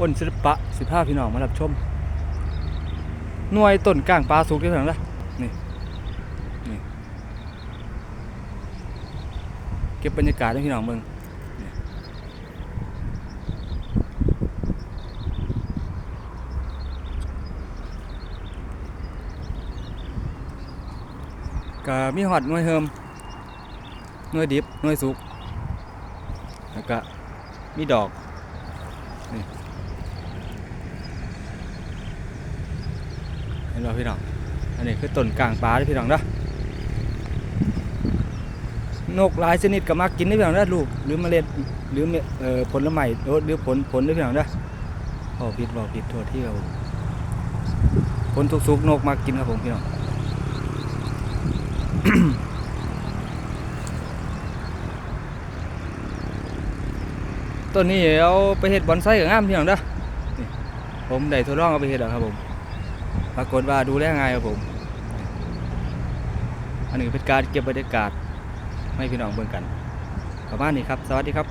อ้นศิลปะสิบห้าพี่น้องมารับชม หน่วยต้นกลางปลาสุกที่เท่านั้นละนี่นี่ เก็บบรรยากาศให้พี่น้องเมืองก็มีหอดหน่วยเฮิมหน่วยดิบหน่วยสุกแล้วก็มีดอกนี่ เห็นไหมพี่น้อง อันนี้คือต้นกลางปลาที่พี่น้องเด้อนกหลายชนิดก็มักกินได้พี่น้องเด้อลูกหรือเมล็ดหรือเอ่อผลไม้หรือผลผลได้พี่น้องเด้อผิดเว้าผิดโทษที่ครับผมผลทุกสุกนกมักกินครับผมพี่น้องต้นนี้เอาไปเฮ็ดบอนไซก็งามพี่น้องเด้อผมได้ทดลองเอาไปเฮ็ดแล้วครับผม ปรากฏว่าดูแลง่ายครับผม อันนี้เป็นการเก็บบรรยากาศไม่พี่น้องเบิ่งกันประมาณนี้ครับ สวัสดีครับ